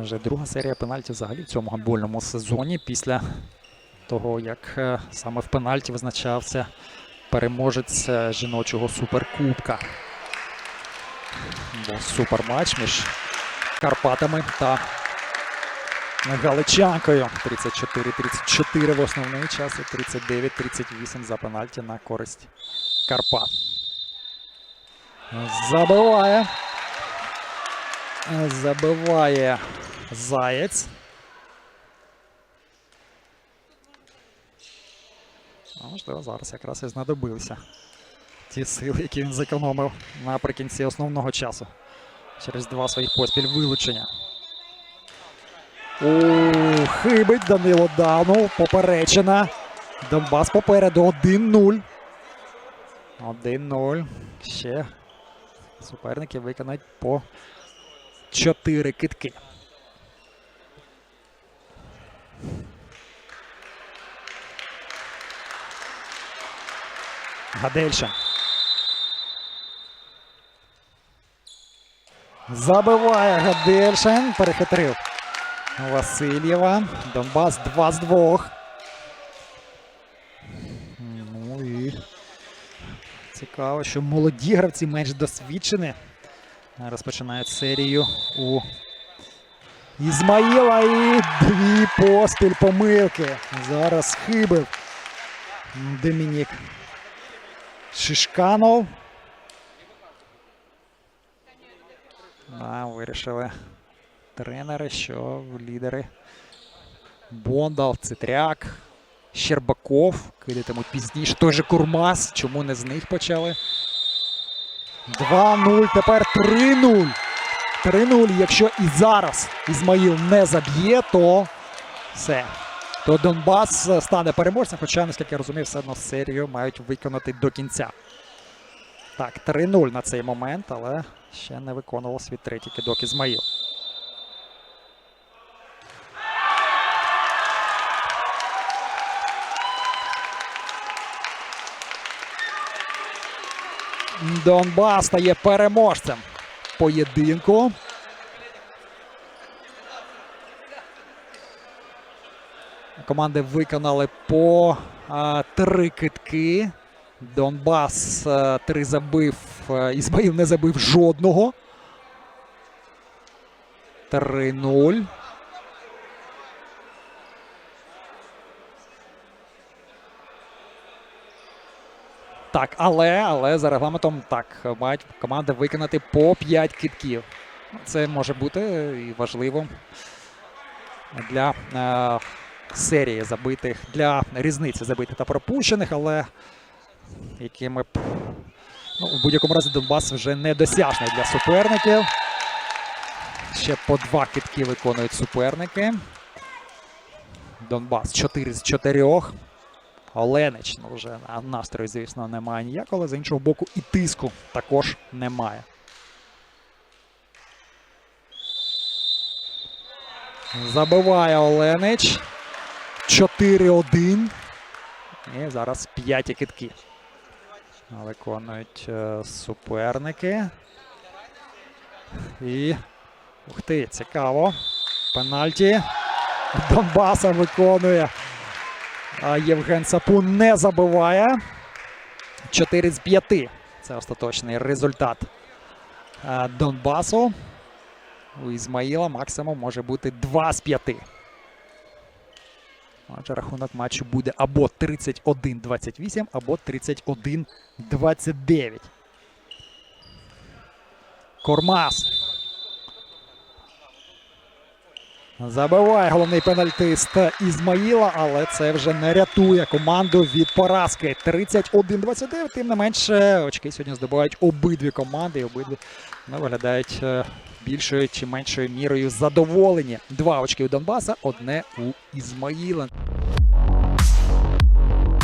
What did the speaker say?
Вже друга серія пенальтів взагалі в цьому гандбольному сезоні після того, як е, саме в пенальті визначався переможець е, жіночого суперкубка. Був суперматч між Карпатами та Галичанкою. 34-34 в основний час і 39-38 за пенальті на користь Карпат. Забиває. Забиває Заєць. Можливо, зараз якраз і знадобилися ті сили, які він зекономив наприкінці основного часу. Через два своїх поспіль вилучення. О, хибить Данило Данов. Поперечина. Донбас попереду 1-0. 1-0. Ще суперники виконають по 4 китки. Гадельша. Забиває Гадельшин. Перехитрив Васильєва. Донбас 2 з 2. Ну і цікаво, що молоді гравці менш досвідчені. Розпочинають серію у Ізмаїла і дві поспіль помилки. Зараз хибив Домінік Шишканов. А, вирішили тренери, що лідери Бондал, Цитряк, Щербаков кидатимуть пізніше. Той же Курмас. Чому не з них почали? 2-0, тепер 3-0. 3-0. Якщо і зараз Ізмаїл не заб'є, то все. То Донбас е, стане переможцем, хоча, наскільки я розумію, все одно серію мають виконати до кінця. Так, 3-0 на цей момент, але ще не виконував свій третій кидок Ізмаїл. Донбас стає переможцем поєдинку. Команди виконали по а, три китки. Донбас а, три забив. Ізмаїл не забив жодного. 3-0. Так, але, але за регламентом так, мають команди виконати по 5 китків. Це може бути і важливо для е, серії забитих, для різниці забитих та пропущених, але якими б ну, в будь-якому разі Донбас вже недосяжний для суперників. Ще по два китки виконують суперники. Донбас 4 з 4. Оленич, ну вже настрою, звісно, немає ніякого, з іншого боку, і тиску також немає. Забиває Оленич. 4-1. І зараз 5 китки. Виконують е, суперники. І. Ух ти, цікаво. Пенальті. Донбаса виконує. А Євген Сапун не забиває. 4 з 5. Це остаточний результат е, Донбасу. У Ізмаїла максимум може бути 2 з 5. Отже, рахунок матчу буде або 31-28, або 31-29. Кормас. Забиває головний пенальтист Ізмаїла, але це вже не рятує команду від поразки. 31-29. Тим не менше, очки сьогодні здобувають обидві команди, і обидві ну, виглядають е, більшою чи меншою мірою задоволені. Два очки у Донбаса, одне у Ізмаїла.